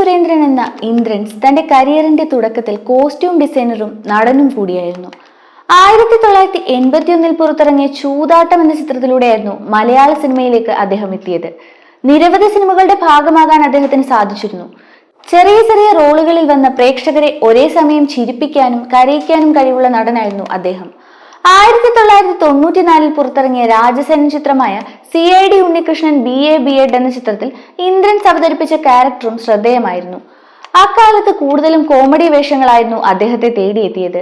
സുരേന്ദ്രൻ എന്ന ഇന്ദ്രൻസ് തന്റെ കരിയറിന്റെ തുടക്കത്തിൽ കോസ്റ്റ്യൂം ഡിസൈനറും നടനും കൂടിയായിരുന്നു. ആയിരത്തി തൊള്ളായിരത്തി എൺപത്തിയൊന്നിൽ പുറത്തിറങ്ങിയ ചൂതാട്ടം എന്ന ചിത്രത്തിലൂടെയായിരുന്നു മലയാള സിനിമയിലേക്ക് അദ്ദേഹം എത്തിയത്. നിരവധി സിനിമകളുടെ ഭാഗമാകാൻ അദ്ദേഹത്തിന് സാധിച്ചിരുന്നു. ചെറിയ ചെറിയ റോളുകളിൽ വന്ന പ്രേക്ഷകരെ ഒരേ സമയം ചിരിപ്പിക്കാനും കരയിക്കാനും കഴിവുള്ള നടനായിരുന്നു അദ്ദേഹം. ആയിരത്തി തൊള്ളായിരത്തി തൊണ്ണൂറ്റിനാലിൽ പുറത്തിറങ്ങിയ രാജസേനൻ ചിത്രമായ C I D Unnikrishnan B A B Ed എന്ന ചിത്രത്തിൽ ഇന്ദ്രൻ അവതരിപ്പിച്ച ക്യാരക്ടറും ശ്രദ്ധേയമായിരുന്നു. അക്കാലത്ത് കൂടുതലും കോമഡി വേഷങ്ങളായിരുന്നു അദ്ദേഹത്തെ തേടിയെത്തിയത്.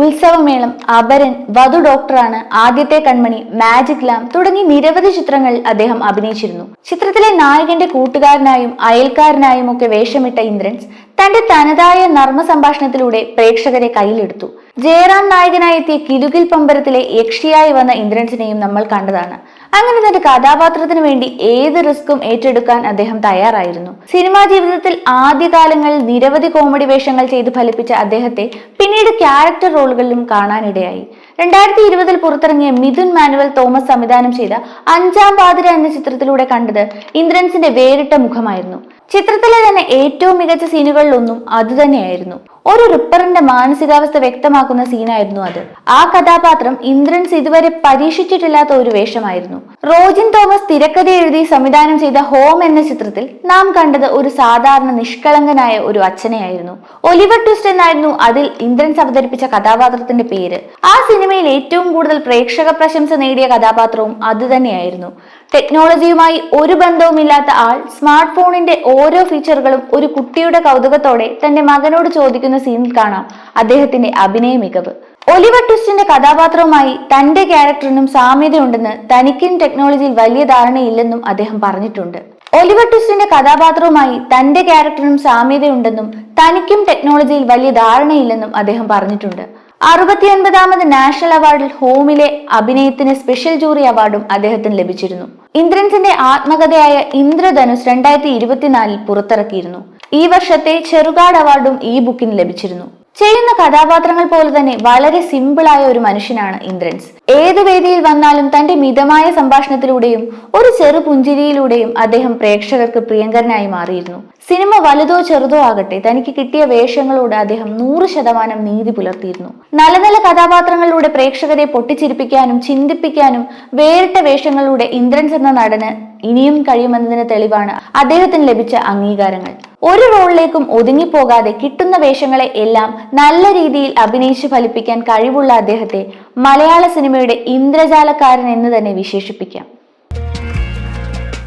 ഉത്സവമേളം അപരൻ വധു ഡോക്ടറാണ് ആദ്യത്തെ കൺമണി മാജിക് ലാം തുടങ്ങി നിരവധി ചിത്രങ്ങളിൽ അദ്ദേഹം അഭിനയിച്ചിരുന്നു. ചിത്രത്തിലെ നായകന്റെ കൂട്ടുകാരനായും അയൽക്കാരനായും ഒക്കെ വേഷമിട്ട ഇന്ദ്രൻസ് തന്റെ തനതായ നർമ്മ സംഭാഷണത്തിലൂടെ പ്രേക്ഷകരെ കയ്യിലെടുത്തു. ജയറാം നായകനായി എത്തിയ കിലുകിൽ പമ്പരത്തിലെ യക്ഷിയായി വന്ന ഇന്ദ്രൻസിനെയും നമ്മൾ കണ്ടതാണ്. അങ്ങനെ തന്റെ കഥാപാത്രത്തിന് വേണ്ടി ഏത് റിസ്ക്കും ഏറ്റെടുക്കാൻ അദ്ദേഹം തയ്യാറായിരുന്നു. സിനിമാ ജീവിതത്തിൽ ആദ്യകാലങ്ങളിൽ നിരവധി കോമഡി വേഷങ്ങൾ ചെയ്ത് ഫലിപ്പിച്ച അദ്ദേഹത്തെ പിന്നീട് ക്യാരക്ടർ റോളുകളിലും കാണാനിടയായി. രണ്ടായിരത്തി ഇരുപതിൽ പുറത്തിറങ്ങിയ മിഥുൻ മാനുവൽ തോമസ് സംവിധാനം ചെയ്ത അഞ്ചാം പാതിര എന്ന ചിത്രത്തിലൂടെ കണ്ടത് ഇന്ദ്രൻസിന്റെ വേറിട്ട മുഖമായിരുന്നു. ചിത്രത്തിലെ തന്നെ ഏറ്റവും മികച്ച സീനുകളിലൊന്നും അതുതന്നെയായിരുന്നു ഒരു റിപ്പറിന്റെ മാനസികാവസ്ഥ വ്യക്തമാക്കുന്ന സീനായിരുന്നു അത്. ആ കഥാപാത്രം ഇന്ദ്രൻസ് ഇതുവരെ പരീക്ഷിച്ചിട്ടില്ലാത്ത ഒരു വേഷമായിരുന്നു. റോജിൻ തോമസ് തിരക്കഥ എഴുതി സംവിധാനം ചെയ്ത ഹോം എന്ന ചിത്രത്തിൽ നാം കണ്ടത് ഒരു സാധാരണ നിഷ്കളങ്കനായ ഒരു അച്ഛനെയായിരുന്നു. ഒലിവർ ട്വിസ്റ്റ് എന്നായിരുന്നു അതിൽ ഇന്ദ്രൻസ് അവതരിപ്പിച്ച കഥാപാത്രത്തിന്റെ പേര്. ആ സിനിമയിൽ ഏറ്റവും കൂടുതൽ പ്രേക്ഷക പ്രശംസ നേടിയ കഥാപാത്രവും അതുതന്നെയായിരുന്നു ടെക്നോളജിയുമായി ഒരു ബന്ധവുമില്ലാത്ത ആൾ സ്മാർട്ട് ഫോണിന്റെ ഓരോ ഫീച്ചറുകളും ഒരു കുട്ടിയുടെ കൗതുകത്തോടെ തന്റെ മകനോട് ചോദിക്കുന്ന സീനിൽ കാണാം അദ്ദേഹത്തിന്റെ അഭിനയ മികവ്. ഒലിവർ ട്വിസ്റ്റിന്റെ കഥാപാത്രവുമായി തന്റെ ക്യാരക്ടറിനും സാമ്യതയുണ്ടെന്ന് തനിക്കും ടെക്നോളജിയിൽ വലിയ ധാരണയില്ലെന്നും അദ്ദേഹം പറഞ്ഞിട്ടുണ്ട്. ഒലിവർ ട്വിസ്റ്റിന്റെ കഥാപാത്രവുമായി തന്റെ ക്യാരക്ടറിനും സാമ്യതയുണ്ടെന്നും തനിക്കും ടെക്നോളജിയിൽ വലിയ ധാരണയില്ലെന്നും അദ്ദേഹം പറഞ്ഞിട്ടുണ്ട്. അറുപത്തിയൊൻപതാമത് നാഷണൽ അവാർഡിൽ ഹോമിലെ അഭിനയത്തിന് സ്പെഷ്യൽ ജൂറി അവാർഡും അദ്ദേഹത്തിന് ലഭിച്ചിരുന്നു. ഇന്ദ്രൻസിന്റെ ആത്മകഥയായ ഇന്ദ്രധനുസ് രണ്ടായിരത്തി ഇരുപത്തിനാലിൽ പുറത്തിറക്കിയിരുന്നു. ഈ വർഷത്തെ ചെറുകാട് അവാർഡും ഈ ബുക്കിന് ലഭിച്ചിരുന്നു. ചെയ്യുന്ന കഥാപാത്രങ്ങൾ പോലെ തന്നെ വളരെ സിമ്പിളായ ഒരു മനുഷ്യനാണ് ഇന്ദ്രൻസ്. ഏത് വേദിയിൽ വന്നാലും തന്റെ മിതമായ സംഭാഷണത്തിലൂടെയും ഒരു ചെറു പുഞ്ചിരിയിലൂടെയും അദ്ദേഹം പ്രേക്ഷകർക്ക് പ്രിയങ്കരനായി മാറിയിരുന്നു. സിനിമ വലുതോ ചെറുതോ ആകട്ടെ തനിക്ക് കിട്ടിയ വേഷങ്ങളോട് അദ്ദേഹം നൂറ് ശതമാനം നീതി പുലർത്തിയിരുന്നു. നല്ല നല്ല കഥാപാത്രങ്ങളിലൂടെ പ്രേക്ഷകരെ പൊട്ടിച്ചിരിപ്പിക്കാനും ചിന്തിപ്പിക്കാനും വേറിട്ട വേഷങ്ങളിലൂടെ ഇന്ദ്രൻസ് എന്ന നടന് ഇനിയും കഴിയുമെന്നതിന് തെളിവാണ് അദ്ദേഹത്തിന് ലഭിച്ച അംഗീകാരങ്ങൾ. ഒരു റോളിലേക്കും ഒതുങ്ങിപ്പോകാതെ കിട്ടുന്ന വേഷങ്ങളെ എല്ലാം നല്ല രീതിയിൽ അഭിനയിച്ച് ഫലിപ്പിക്കാൻ കഴിവുള്ള അദ്ദേഹത്തെ മലയാള സിനിമയുടെ ഇന്ദ്രജാലക്കാരൻ എന്ന് തന്നെ വിശേഷിപ്പിക്കാം.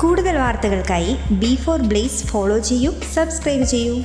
കൂടുതൽ വാർത്തകൾക്കായി ബി ഫോർ ബ്ലേസ് ഫോളോ ചെയ്യൂ സബ്സ്ക്രൈബ് ചെയ്യൂ.